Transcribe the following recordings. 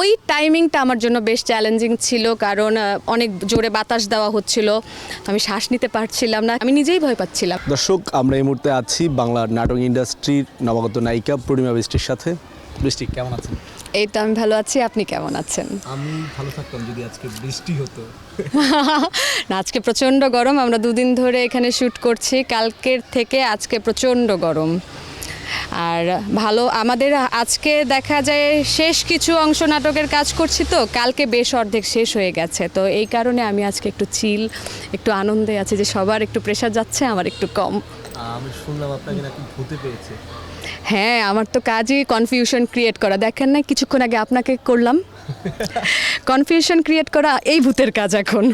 ওই টাইমিংটা আমার জন্য বেশ চ্যালেঞ্জিং ছিল কারণ অনেক জোরে বাতাস দেওয়া হচ্ছিল আমি শ্বাস নিতে পারছিলাম না আমি নিজেই ভয় পাচ্ছিলাম। দর্শক আমরা এই মুহূর্তে আছি বাংলার নাটক ইন্ডাস্ট্রির নবাগত নায়িকা পূর্ণিমা বৃষ্টির সাথে। বৃষ্টি কেমন আছেন? এই তো আমি ভালো আছি আপনি কেমন আছেন? আমি ভালো থাকতাম যদি আজকে বৃষ্টি হতো। না আজকে প্রচণ্ড গরম আমরা দুদিন ধরে এখানে শ্যুট করছি কালকের থেকে আজকে প্রচণ্ড গরম। আর ভালো আমাদের আজকে দেখা যায় শেষ কিছু অংশ নাটকের কাজ করছি তো কালকে বেশ অর্ধেক শেষ হয়ে গেছে। তো এই কারণে আমি আজকে একটু চিল একটু আনন্দে আছি যে সবার একটু প্রেশার যাচ্ছে আমার একটু কম। আমি শুনলাম আপনাকে নাকি ভূতে পেয়েছে হ্যাঁ আমার তো কাজই কনফিউশন ক্রিয়েট করা। দেখেন না কিছুক্ষণ আগে আপনাকে করলাম। কনফিউশন ক্রিয়েট করা এই ভূতের কাজ এখন।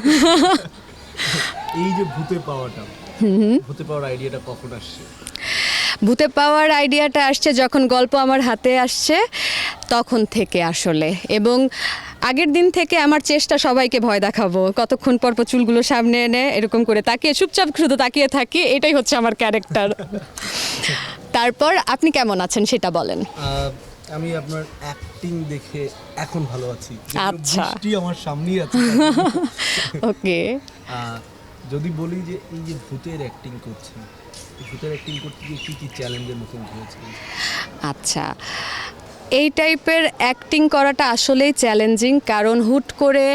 এই যে ভূতে পাওয়াটা ভূতে পাওয়ার আইডিয়াটা কখন আসছে? ভূতে পাওয়ার আইডিয়াটা আসছে যখন গল্প আমার হাতে আসছে তখন থেকে আসলে। এবং আগের দিন থেকে আমার চেষ্টা সবাইকে ভয় দেখাবো। কতক্ষণ পর পর চুলগুলো সামনে এনে এরকম করে তাকিয়ে চুপচাপ শুধু তাকিয়ে থাকি এটাই হচ্ছে আমার ক্যারেক্টার তারপর আপনি কেমন আছেন সেটা বলেন। আমি আপনার অ্যাক্টিং দেখে এখন ভালো আছি। আচ্ছা। আমার সামনেই আছে। ওকে যদি বলি যে এই যে ভূতের অ্যাক্টিং করছেন ভূতের অ্যাক্টিং করতে গিয়ে কী কী চ্যালেঞ্জের মুখোমুখি হয়েছিল আচ্ছা এই টাইপের অ্যাক্টিং করাটা আসলেই চ্যালেঞ্জিং কারণ হুট করে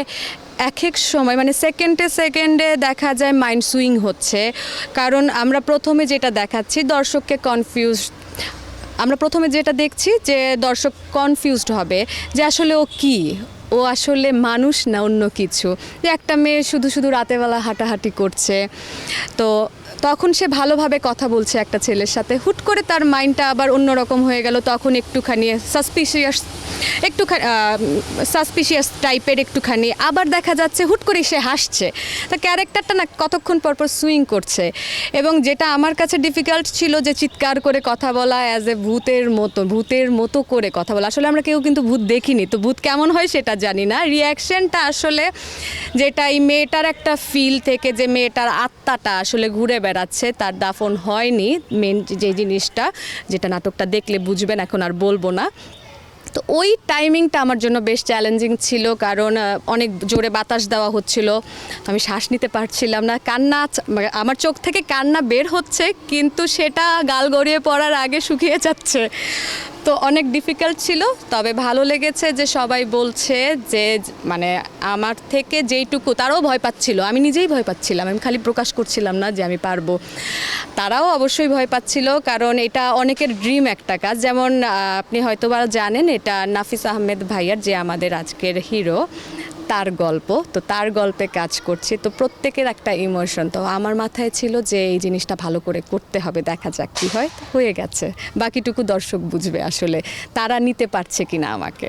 এক এক সময় মানে সেকেন্ডে সেকেন্ডে দেখা যায় মাইন্ড সুইং হচ্ছে। কারণ আমরা প্রথমে যেটা দেখাচ্ছি, দর্শককে কনফিউজ আমরা প্রথমে যেটা দেখছি যে দর্শক কনফিউজড হবে যে আসলে ও কি। ও আসলে মানুষ না অন্য কিছু। যে একটা মেয়ে শুধু শুধু রাতেবেলা হাঁটাহাঁটি করছে। তো তখন সে ভালোভাবে কথা বলছে একটা ছেলের সাথে। হুট করে তার মাইন্ডটা আবার অন্যরকম হয়ে গেল। তখন একটুখানি সাসপিশিয়াস একটুখানি সাসপিশিয়াস টাইপের একটুখানি আবার দেখা যাচ্ছে হুট করে সে হাসছে। তা ক্যারেক্টারটা না কতক্ষণ পর পর সুইং করছে। এবং যেটা আমার কাছে ডিফিকাল্ট ছিল যে চিৎকার করে কথা বলা অ্যাজ এ ভূতের মতো ভূতের মতো করে কথা বলা। আসলে আমরা কেউ কিন্তু ভূত দেখিনি, তো ভূত কেমন হয় সেটা জানি না। রিয়াকশনটা আসলে যেটা এই মেয়েটার একটা ফিল থেকে যে মেয়েটার আত্মাটা আসলে ঘুরে বেড়াচ্ছে, তার দাফন হয়নি মেন যে জিনিসটা, যেটা নাটকটা দেখলে বুঝবেন, এখন আর বলব না। তো ওই টাইমিংটা আমার জন্য বেশ চ্যালেঞ্জিং ছিল, কারণ অনেক জোরে বাতাস দেওয়া হচ্ছিল, আমি শ্বাস নিতে পারছিলাম না, কান্না মানে আমার চোখ থেকে কান্না বের হচ্ছে, কিন্তু সেটা গাল গড়িয়ে পড়ার আগে শুকিয়ে যাচ্ছে। তো অনেক ডিফিকাল্ট ছিল, তবে ভালো লেগেছে যে সবাই বলছে যে মানে আমার থেকে যেইটুকু তারাও ভয় পাচ্ছিল। আমি নিজেই ভয় পাচ্ছিলাম, আমি খালি প্রকাশ করছিলাম না যে আমি পারব। তারাও অবশ্যই ভয় পাচ্ছিল, কারণ এটা অনেকের ড্রিম একটা কাজ। যেমন আপনি হয়তোবা জানেন, এটা নাফিস আহমেদ ভাইয়ার যে আমাদের আজকের হিরো তার গল্প, তো তার গল্পে কাজ করছি, তো প্রত্যেকের একটা ইমোশন তো আমার মাথায় ছিল যে এই জিনিসটা ভালো করে করতে হবে, দেখা যাক কী হয়। হয়ে গেছে। বাকিটুকু দর্শক বুঝবে আসলে, তারা নিতে পারছে কিনা আমাকে।